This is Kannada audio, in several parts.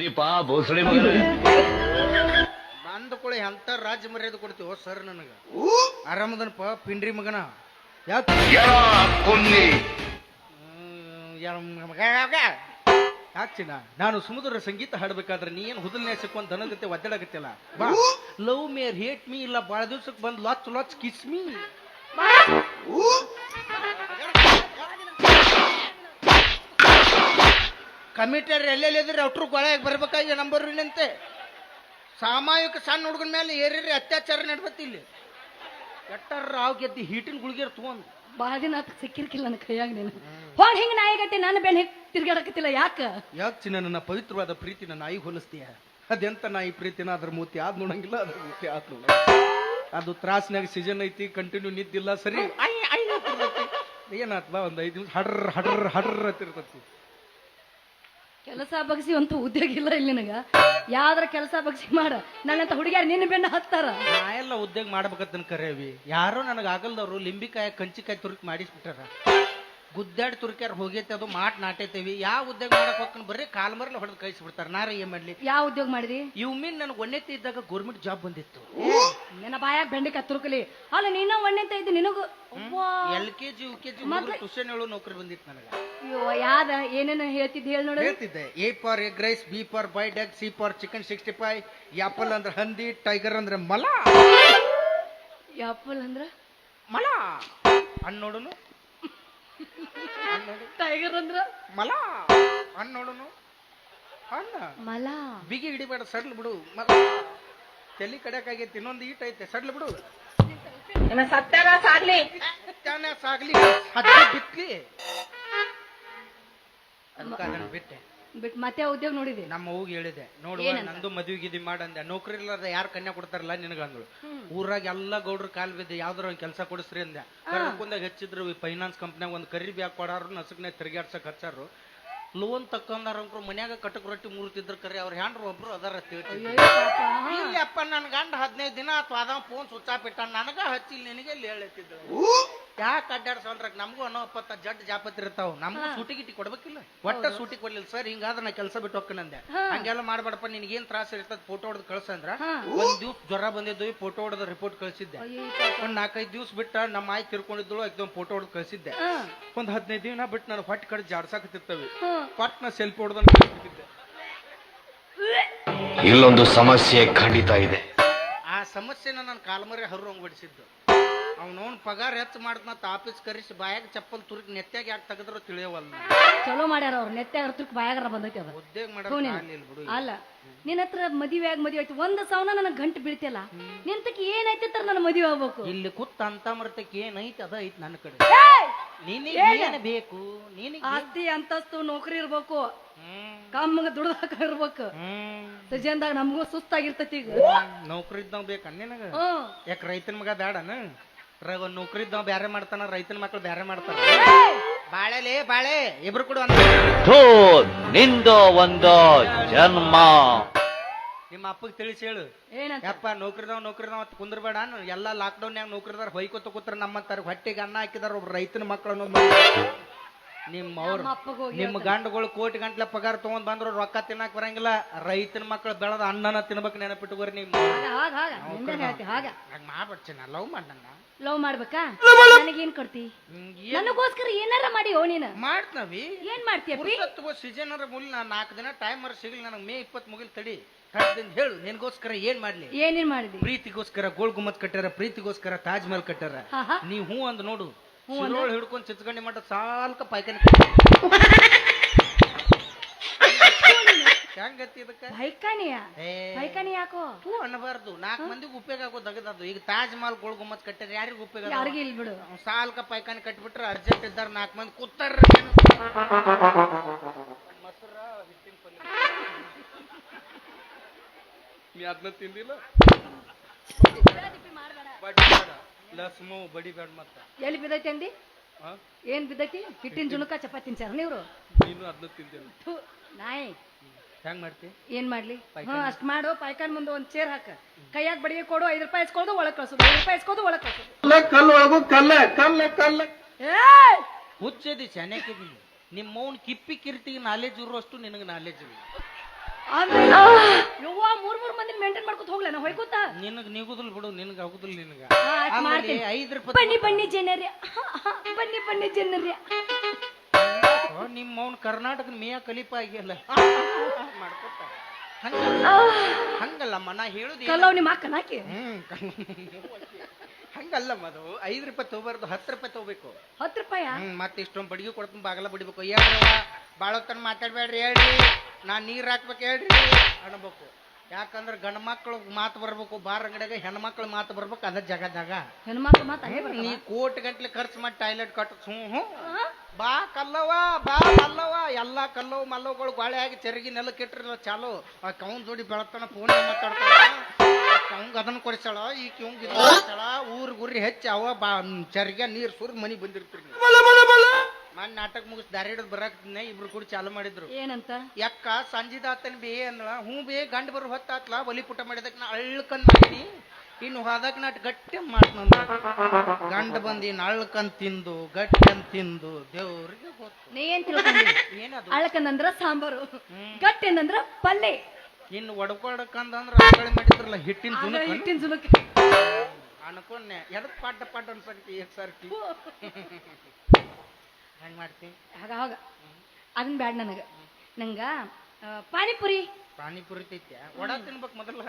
ದೀಪ ಭೋಸಳೆ ಮಗನ. ಬಂದ ಕೂಡ ಎಂತ ರಾಜ್ಯ ಮರ್ಯಾದೆ ಕೊಡ್ತೀವೋ ಸರ್ ನನಗ? ಆರಾಮದನಪ್ಪ ಪಿಂಡ್ರಿ ಮಗನ. ಯಾಕೆ? ಯಾ ಕೊನ್ನಿ. ಯಾಕೆ ಚಿನ್ನ? ನಾನು ಸಮುದ್ರ ಸಂಗೀತ ಹಾಡ್ಬೇಕಾದ್ರೆ ನೀ ಏನು ಹುದಲ್ನೇ ಸಿಕ್ಕೊಂಡ್ ದನಗತ್ತೆ ಒದ್ದಾಡಕತ್ತಿಲ್ಲ ಬಾ. ಲವ್ ಮೇರ್ ಹೇಟ್ ಮೀ ಇಲ್ಲ ಬಾಳ ದಿವ್ಸಕ್ಕೆ ಬಂದು ಲಾಚ್ ಲಾಚ್ ಕಿಸ್ ಮೀ. ಕಮಿಟರ್ ಎಲ್ಲೆಲ್ಲಿದ್ರೆ ಅಟ್ರು ಕೊಳೆಯಾಗಿ ಬರ್ಬೇಕಾಗಿ ನಂಬರ್ ನಿಂತೆ ಸಾಮಾಜಿಕ ಸಣ್ಣ ಹುಡುಗನ ಮೇಲೆ ಏರಿರಿ ಅತ್ಯಾಚಾರ ನಡ್ಬತ್ತಿ ಇಲ್ಲಿ. ಎಟ್ಟರ ರಾವ್ ಗೆದ್ದಿ ಹೀಟಿನ ಗುಳಿಗೆ ತಗೊಂಡು. ಬಾಳ ದಿನ ಆತ ಸಿಕ್ಕಿರ್ಕಿಲ್ಲ ನನ್ನ ಕೈಯಾಗ ನೀನು. ಹೋಗಿ ಹಿಂಗ ನಾಯಿಗತ್ತೆ ನಾನು ಬೆನ್ ಹೆಕ್ ತಿರ್ಗಾಡಕತ್ತಿಲ್ಲ ಯಾಕ? ಯಾಕೆ ಚಿನ್ನ ನನ್ನ ಪವಿತ್ರವಾದ ಪ್ರೀತಿನ ನಾಯಿ ಹೋಲಿಸ್ತೀಯ? ಅದೆಂತ ನಾಯಿ ಪ್ರೀತಿನ? ಅದ್ರ ಮೂತಿ ಆದ್ ನೋಡಂಗಿಲ್ಲ ಅದ್ರ ಮೂತಿ ಆದ್ ನೋಡ ಅದು ತ್ರಾಸ್ನಾಗ ಸೀಸನ್ ಐತಿ ಕಂಟಿನ್ಯೂ ನಿದ್ದಿಲ್ಲ ಸರಿ. ಏನಾತ್ ಬಾ ಒಂದ್ ಐದು ನಿಮಿಷ ಹಡ್ರ ಹಡ್ರ ಹಡ್ರ ಅಂತಿರ್ತೈತಿ ಕೆಲಸ ಬಗ್ಸಿ ಅಂತೂ ಉದ್ಯೋಗ ಇಲ್ಲ ಇಲ್ಲಿ ನಿನಗ. ಯಾವ್ದ್ರ ಕೆಲಸ ಬಗ್ಸಿ ಮಾಡ. ನನ್ನಂತ ಹುಡುಗಿಯ ನಿನ್ನ ಬೆನ್ನ ಹತ್ತಾರ. ನಾ ಎಲ್ಲ ಉದ್ಯೋಗ ಮಾಡ್ಬೇಕಂತ ಕರೇವಿ. ಯಾರೋ ನನಗೆ ಆಗಲ್ದವ್ರು ಲಿಂಬಿಕಾಯಿ, ಕಂಚಿಕಾಯಿ ತುರುಕಿ ಮಾಡಿಸ್ಬಿಟ್ಟಾರ. ಗುದ್ದಾಡಿ ತುರ್ಕ್ಯಾರ ಹೋಗೈತೆ ಅದು ಮಾಟ್ ನಾಟೈತೇವಿ. ಯಾವ ಉದ್ಯೋಗ ಮಾಡಕ್ ಹೋಗ್ಕೊಂಡು ಬರೀ ಕಾಲ್ಮರ್ಲ ಹೊಡೆದು ಕಳಿಸ್ಬಿಡ್ತಾರ. ನಾರ ಏನ್ ಮಾಡ್ಲಿ? ಯಾವ ಉದ್ಯೋಗ ಮಾಡಿದಿ? ಇವ್ ಮೀನ್ ನನಗೆ ಒಣ್ಣೆತ್ತಿ ಇದ್ದಾಗ ಗೌರ್ಮೆಂಟ್ ಜಾಬ್ ಬಂದಿತ್ತು. ನಿನ್ನ ಬಾಯಾಗ ಬೆಂಡಿ ಕತ್ತುರ್ಕಲಿ ಅಲ್ಲ ನೀನ ಒಣ್ಣೆಂತ ಇದ್ದು ನಿನಗೂ? ಅವ್ವಾ. L K G U K G tuition ಹೇಳೋ ನೌಕರಿ ಬಂದಿತ್ತು ನನಗೆ. ಅಯ್ಯೋ, ಯಾದ ಏನೇನು ಹೇಳ್ತಿದ್ ಹೇಳಿ ನೋಡಿ. ಹೇಳ್ತಿದ್ದೆ. A for egg rice B for boiled egg C for chicken sixty five apple ಅಂದ್ರೆ ಹಂದಿ ಟೈಗರ್ ಅಂದ್ರೆ ಮಲ. ಯಾಪಲ್ ಅಂದ್ರ? ಮಲ. ಹಣ್ಣು ನೋಡುನು. ಟೈಗರ್ ಅಂದ್ರ? ಮಲ. ಹಣ್ಣು ನೋಡುನು ಹಣ್ಣ. ಮಲ. ಬಿಗಿ ಹಿಡಿಬೇಡ ಸಡ್ಲ್ ಬಿಡು. ಮಲ ತಲೆ ಕಡೆಕಾಗೈತಿ ಇನ್ನೊಂದು ಈಟ್ ಐತೆ ಸಡ್ಲ್ ಬಿಡು. ಸತ್ಯಾನ ಸಾಗ್ಲಿ. ಹತ್ತಿ ಬಿತ್ಲಿ. ಅದಕ್ಕೆ ಅದನ್ನ ಬಿಟ್ಟೆ. ಬಿಟ್ ಮತ್ತೆ ಉದ್ಯೋಗ ನೋಡಿದೆ. ನಮ್ಮ ಅವ್ಗೆ ಹೇಳಿದೆ ನೋಡುವ ಏನಂತ? ನಂದು ಮದ್ವಿ ಗಿದ್ವಿ ಮಾಡಂದೆ ನೌಕರಿ ಇಲ್ಲದ ಯಾರು ಕನ್ಯಾ ಕೊಡ್ತಾರಲ್ಲ ನಿನಗಂದ್ರು ಊರಾಗ ಎಲ್ಲ ಗೌಡ್ರ ಕಾಲ್ ಬಿದ್ದೆ ಯಾವ್ದಾರ ಒಂದ್ ಕೆಲಸ ಕೊಡಿಸ್ರಿ ಅಂದೆ. ಕರ್ಕೊಂಡಾಗ ಹೆಚ್ಚಿದ್ರು ಫೈನಾನ್ಸ್ ಕಂಪ್ನ್ಯಾಗ ಒಂದ್ ಕರಿ ಬ್ಯಾಗ್ ಕೊಡಾರು ನಸಕ್ನೇ ತಿರ್ಗಾಡ್ಸಕ್ ಹಚ್ಚಾರು ಲೋನ್ ತಕ್ಕೊಂಡಾರ ಅಂಕ್ರು ಮನ್ಯಾಗ ಕಟಕ್ ರೊಟ್ಟಿ ಮುರುತಿದ್ರ ಕರಿ ಅವ್ರ ಹ್ಯಾಂಡ್ರು ಒಬ್ರು ಅದಾರ ತಿಳ್ತಿದ್ರು ಅಯ್ಯೋ ಪಾಪ, ಹಾ. ಇಲ್ಲಪ್ಪ ನನ್ ಗಂಡ ಹದಿನೈದು ದಿನ ಅಥವಾ ಅದ ಫೋನ್ ಸುಚ್ಚಾಪಿಟ್ಟ ನನಗ ಹಚ್ಚಿಲ್ಲ ನಿನಗೆ ಇಲ್ಲಿ ಹೇಳತ್ತಿದ್ರು ಯಾಕೆ ಅಡ್ಡಾಡ್ಸಲ್ರ ನಮಗೂ ಅನ್ನೋ ಅಪ್ಪತ್ತ ಜಡ್ ಜಾಪತ್ ಇರ್ತಾವ. ನಮಗೂ ಸೂಟಿ ಗಿಟಿ ಕೊಡ್ಬೇಕಿಲ್ಲ. ಒಟ್ಟ ಸೂಟಿ ಕೊಡ್ಲಿಲ್ಲ. ಸರ್ ಹಿಂಗಾದ್ರೆ ನಾ ಕೆಲಸ ಬಿಟ್ಟು ಹೋಗ್ಕನಂದೆ ಹಂಗೆಲ್ಲ ಮಾಡ್ಬೇಡಪ್ಪ ಏನ್ ತ್ರಾಸ ಇರ್ತದ ಫೋಟೋ ಹೊಡೆದು ಕಳ್ಸಂದ್ರ ಒಂದ್ ದಿವ್ಸ ಜ್ವರ ಬಂದಿದ್ದು ಫೋಟೋ ಹೊಡೆದ ರಿಪೋರ್ಟ್ ಕಳ್ಸಿದ್ದೆ. ಒಂದ್ ನಾಲ್ಕೈದು ದಿವ್ಸ ಬಿಟ್ಟ ನಮ್ಮ ಆಯ್ತು ತಿರ್ಕೊಂಡಿದ್ದಳು ಎಕ್ದಮ್ ಫೋಟೋ ಹೊಡೆದು ಕಳ್ಸಿದ್ದೆ. ಒಂದ್ ಹದಿನೈದು ದಿನ ಬಿಟ್ಟು ನಾನು ಹೊಟ್ಟೆ ಕಡೆ ಜಾಡ್ಸಾಕತ್ತಿರ್ತವೆ. ನಾ ಸೆಲ್ಫಿ ಹೊಡೆದನ್ ಕಳ್ಸಿದ್ದೆ. ಇಲ್ಲೊಂದು ಸಮಸ್ಯೆ ಖಂಡಿತ ಇದೆ. ಆ ಸಮಸ್ಯೆನ ನಾನು ಕಾಲ್ಮರೆ ಹರ್ರಂಗ್ ಬಿಡಿಸಿದ್ದು ಅವ್ನವ್ನ ಪಗಾರ ಹೆಚ್ಚು ಮಾಡ್ತನಂತ ಆಫೀಸ್ ಕರೆಸಿ ಬಾಯಾಗ ಚಪ್ಪಲ್ ತುರುಕ್ ನೆತ್ತಾಗ ಯಾಕೆ ತೆಗೆದ್ರು ತಿಳಿಯವಲ್ಲ ಚಲೋ ಮಾಡ್ಯಾರ ಅವ್ರು ನೆತ್ತೆ ಹರ್ತಕ್ ಬಾಯಾಗರ ಬಂದೈತಿ ಅದ. ಉದ್ಯೋಗ. ಬಿಡು ಅಲ್ಲ ನಿನ್ನ ಹತ್ರ ಮದುವೆ ಆಗಿ ಮದುವೆ ಆಯ್ತು ಒಂದ್ ಸಾವನ ನನಗೆ ಗಂಟು ಬೀಳ್ತಿಲ್ಲ. ನಿಂತಕ್ಕೆ ಏನೈತಿ ತರ ನನ್ನ ಮದುವೆ ಆಗ್ಬೇಕು. ಇಲ್ಲಿ ಕುತ್ತ ಅಂತ ಮರ್ತಕ್ಕೆ ಏನೈತಿ ಅದ ಐತಿ ನನ್ನ ಕಡೆ. ಏಯ್! ನಿನಗೆ ಏನು? ಬೇಕು? ನಿನಗೆ ಆಸ್ತಿ ಅಂತಸ್ತು ನೌಕರಿ ಇರ್ಬೇಕು. ಕಮ್ಮಗ ದುಡ್ದಾಕ ಇರ್ಬೇಕು. ಸಜೆಂದಾಗ ನಮ್ಗೂ ಸುಸ್ತಾಗಿರ್ತೈತಿ ಈಗ. ನೌಕರಿ ಇದ್ದಾವ ಬೇಕ ನಿನಗ ಯಾಕೆ ರೈತನ ಮಗ ಬೇಡನ ರ- ಒಂದ್ ನೌಕರಿ ಇದ್ದಾವ ಬ್ಯಾರೆ ಮಾಡ್ತಾನ ರೈತನ ಮಕ್ಳು ಬ್ಯಾರೆ ಮಾಡ್ತಾರ. ಬಾಳೆಲೆ ಬಾಳೆ ಇಬ್ರು ಕೂಡ ಥೂ ನಿಂದು ಒಂದು ಜನ್ಮ. ನಿಮ್ಮ ಅಪ್ಪಗೆ ತಿಳಿಸಿ ಹೇಳು. ಏನಂತ? ಯಪ್ಪ ನೌಕರಿದವ್ ನೌಕರಿದವ್ ಅಂತ ಕುಂದ್ರಬೇಡ ಎಲ್ಲ ಲಾಕ್ಡೌನ್ಯಾಗ ನೌಕರಿದಾರ ಹೊಯ್ಕೋತ ಕೂತ್ರ ನಮ್ಮಂತಾರ. ಹೊಟ್ಟೆಗೆ ಅನ್ನ ಹಾಕಿದಾರ ಒಬ್ರು ರೈತನ ಮಕ್ಕಳು ಅನ್ನೋದು. ನಿಮ್ಮ ಅವ್ರ ನಮ್ಮ ಅಪ್ಪಗ್ ಹೋಗಿ ನಿಮ್ಮ ಗಂಡುಗಳು ಕೋಟಿ ಗಂಟ್ಲೆ ಪಗಾರ ತಗೊಂಡ್ ಬಂದ್ರು ರೊಕ್ಕ ತಿನ್ನಕ್ ಬರಂಗಿಲ್ಲ. ರೈತನ ಮಕ್ಕಳು ಬೆಳದ ಅನ್ನನ ತಿನ್ಬೇಕು ನೆನಪಿಟ್ಟುಗೋರಿ ನೀವು ಹಾಗ ಹಾಗ ಹಾಗ. ನಿಂದೇನ್ ಹೇಳ್ತಿ? ಹಾಗ. ಹಂಗ ಮಾಡ್ಬಿಡ್ತೀನಿ ಲವ್ ಮಾಡಂಗ ಲವ್ ಮಾಡ್ಬೇಕಾ? ನನಗೇನ್ ಕೊಡ್ತಿ? ನನಗೋಸ್ಕರ ಏನಾರ ಮಾಡಿ ಓ ನೀನು. ಮಾಡ್ತವಿ ಏನ್ ಮಾಡ್ತೀಯಪ್ಪಿ? ಸೀಸನ್ ಮುಲ್ ನಾ ನಾಲ್ಕು ದಿನ ಟೈಮ್ ಮರ ಸಿಗಲಿ. ನನಗೆ ಮೇ ಇಪ್ಪತ್ ಮುಗಿಲ್ ತಡಿ. ತಡ್ದಿಂದ ಹೇಳು. ನಿನ್ಗೋಸ್ಕರ ಏನ್ ಮಾಡ್ಲಿ? ಏನೇನ್ ಮಾಡಿದಿ? ಪ್ರೀತಿಗೋಸ್ಕರ ಗೋಲ್ ಗುಮ್ಮತ್ ಕಟ್ಟಾರ ಪ್ರೀತಿಗೋಸ್ಕರ ತಾಜ್ ಮಹಲ್ ಕಟ್ಟಾರ ನೀ ಹೂ ಅಂದ್ ನೋಡು. ಶಿರೋಳ್ ಹಿಡ್ಕೊಂಡು ಚಿತ್ಕಂಡಿ ಮಟ್ಟ ಸಾಲ್ಕ ಪಾಯ್ಕಾನಿ ಹೆಂಗತಿ ಇದಕ್ಕ? ಬೈಕಾನಿಯ ಏ, ಬೈಕಾನಿ ಯಾಕೋ? ಹೂ ಅನ್ನಬಾರ್ದು. ನಾಲ್ಕು ಮಂದಿಗೆ ಉಪಯೋಗ ಆಗೋ ದಗದದು. ಈಗ ತಾಜ್ ಮಹಲ್ ಗೋಲ್ ಗುಮ್ಮತ್ ಕಟ್ಟಾರ ಯಾರಿಗ ಉಪಯೋಗ ಇಲ್ಲ ಯಾರಿಗೂ ಇಲ್ ಬಿಡು. ಅವ್ನ್ ಸಾಲ್ಕ ಪಾಯ್ಕಾನಿ ಕಟ್ಬಿಟ್ರೆ ಅರ್ಜೆಂಟ್ ಇದ್ದಾರ ನಾಲ್ಕು ಮಂದಿ ಕೂತಾರ ಮೊಸರ ಹಿಟ್ಟಿನ ಪಲ್ಯ. ನೀ ಅದನ್ನ ತಿಂದಿಲ್ಲ ಬಡಿ ಬೇಡ ಲಸ್ಮು ಬಡಿ ಬೇಡ ಮತ್ತ. ಎಲ್ಲಿ ಬಿದ್ದೈತಿ ಅಂದಿ? ಆ? ಏನ್ ಬಿದ್ದೈತಿ? ಹಿಟ್ಟಿನ ಜುಣಕ ಚಪಾತಿ ತಿನ್ಸಾರ ನೀವ್ರು? ನೀನು ಅದನ್ನ ಥು, ನಾಯಿ. ಹೆಂಗ್ ಮಾಡ್ತಿ? ಏನ್ ಮಾಡ್ಲಿ? ಪಾಯ್ಕಾನಿ. ಹಾ ಅಷ್ಟ್ ಮಾಡು ಪಾಯ್ಕಾನ್ ಮುಂದೆ ಒಂದ್ ಚೇರ್ ಹಾಕ. ಕೈಯಾಗ ಬಡಿಗೆ ಕೊಡು ಐದ್ ರೂಪಾಯಿ ಇಸ್ಕೊಳ್ದು ಒಳಗ್ ಕಳ್ಸೋದು. ಐದ್ ರೂಪಾಯಿ ಇಸ್ಕೊಳ್ದು ಒಳಗ್ ಕಳ್ಸೋದು. ಏಯ್! ಹುಚ್ಚದಿ ಚೆನ್ನಾಗಿದ್ದೀನಿ ನಿಮ್ಮ ಮೌನ್ ಕಿಪ್ಪಿ ಕಿರ್ತಿಗೆ ನಾಲೆಜ್ ಇರುವಷ್ಟು ನಿನಗೆ ನಾಲೆಜ್ ಇಲ್ಲ. ಅಂದ್ರೆ ಯವ್ವ ಮೂರ್ ಮೂರ್ ಮಂದಿ ಮೇಂಟೈನ್ ಮಾಡ್ಕೊತ ಹೋಗ್ಲ? ನಾ ಹೊಯ್ಕೋತ? ನಿನಗ್ ನಿಗುದಿಲ್ ಬಿಡು ನಿನಗ್ ಆಗುದಿಲ್ಲ ನಿನಗ. ಮಾಡ್ತೀನಿ. ಐದ್ ರೂಪಾಯಿ ಬನ್ನಿ ಬನ್ನಿ ಜನರ್ಯ ಬನ್ನಿ ಬನ್ನಿ ಜನರ್ಯ ಓ, ನಿಮ್ಮ ಅವ್ನ ಕರ್ನಾಟಕ ಮೇಯ ಕಲಿಪ ಆಗಿಲ್ಲ ಮಾಡ್ಕೊತ. ಹಂಗ ಹಂಗಲ್ಲಮ್ಮ ನಾ ಹೇಳುದು ಕಲ್ಲವ್ ನಿಮ್ಮ ಅಕ್ಕನ ಹಾಕಿ? ಹ್ಮ್ ಹಂಗಲ್ಲ ಮದು ಐದ್ ರೂಪಾಯಿ ತಗೋಬಾರ್ದು ಹತ್ತು ರೂಪಾಯಿ ತಗೋಬೇಕು ಹತ್ತು ರೂಪಾಯಿ? ಹ್ಮ್ ಮತ್ತೆ ಇಷ್ಟೊಂದು ಬಡಿಗೆ ಕೊಡ್ತು ಬಾಗಲ ಬಡಿಬೇಕು. ಹೇಳ್ರವ ಭಾಳ ಹೊತ್ತನ ಮಾತಾಡ್ಬೇಡ್ರಿ ಹೇಳ್ರಿ. ನಾ ನೀರು ಹಾಕ್ಬೇಕು ಹೇಳ್ರಿ. ಅನ್ಬೇಕು. ಯಾಕಂದ್ರೆ ಗಂಡ ಮಕ್ಳು ಮಾತು ಬರ್ಬೇಕು ಬಾರ್ ಅಂಗಡಿಯಾಗ ಹೆಣ್ಮಕ್ಳು ಮಾತು ಬರ್ಬೇಕು ಅದ ಜಾಗ ಜಾಗ ಹೆಣ್ಮಕ್ಳು ಮಾತು ನೀ. ಕೋಟಿ ಗಂಟ್ಲೆ ಖರ್ಚು ಮಾಡಿ ಟಾಯ್ಲೆಟ್ ಕಟ್ ಹ್ಞೂ ಹ್ಞೂ ಬಾ ಕಲ್ಲವ ಬಾ ಕಲ್ಲವ ಎಲ್ಲಾ ಕಲ್ಲವು ಮಲ್ಲವುಗಳು ಗಾಳಿ ಆಗಿ ಚರಗಿ ನೆಲಕ್ಕೆ ಇಟ್ಟಿರಲ್ಲ ಚಾಲು. ಆ ಕೌನ್ ಜೋಡಿ ಬೆಳತನ ಫೋನ್ ಮಾತಾಡ್ತಾಳ? ಕೌಂಗ್ ಅದನ್ನ ಕೊಡಿಸ್ಯಾಳ ಈ ಕಿವಂಗ್ ಇದು ಊರ್ ಗುರಿ ಹೆಚ್ಚಿ ಅವ ಬಾ ಚರಿಗೆ ನೀರ್ ಸುರ್ ಮನಿ ಬಂದಿರ್ತೀರಿ. ಮನ್ ನಾಟಕ ಮುಗಿಸ್ ದಾರಿ ಹಿಡಿದು ಬರಾಕ್ತಿನ ಇಬ್ರು ಕೂಡ ಚಾಲು ಮಾಡಿದ್ರು. ಏನಂತ? ಯಕ್ಕ ಸಂಜಿದಾತನ್ ಬೇ ಅಂದಳ ಹ್ಞೂ ಬೇ ಗಂಡ ಬರು ಹೊತ್ತಾತ್ಲ ಒಲಿ ಪುಟ ಮಾಡಿದಕ್ ನಾ ಅಳ್ಕನ್ ಮಾಡಿ ಇನ್ನು ಹೋದಾಗ ನಾಟ್ ಗಟ್ಟಿ ಮಾಡ್ತ ಗಂಡ ಬಂದಿ ಅಳ್ಕನ್ ತಿಂದು ಗಟ್ಟಿ ಅಂತ ತಿಂದು ದೇವ್ರಿಗೆ ಗೊತ್ತು. ನೀ ಏನ್ ತಿಳ್ಕೊಂಡಿ? ಏನದು? ಅಳಕಂದಂದ್ರ ಸಾಂಬಾರು. ಪಲ್ಲೆ. ಇನ್ನು ಒಡ್ಕೊಡಕಂದ್ರ ಆಕಳಿ ಮಾಡಿದ್ರಲ್ಲ ಹಿಟ್ಟಿನ ಜುನಕ ಹಿಟ್ಟಿನ ಜುಲುಕ್. ಅನ್ಕೊಂಡೆ. ಎದಕ್ ಪಾಟ ಪಾಟ ಅನ್ಸಕ್ತಿ ಸರ್ತಿ ಹೆಂಗ್ ಮಾಡ್ತಿ? ಹಾಗ ಆಗ. ಅದನ್ ಬ್ಯಾಡ ನನಗ. ನಂಗ ಪಾನಿಪುರಿ. ಪಾನಿಪುರಿ ತೈತ್ಯ? ವಡ ತಿನ್ಬೇಕು ಮೊದಲ.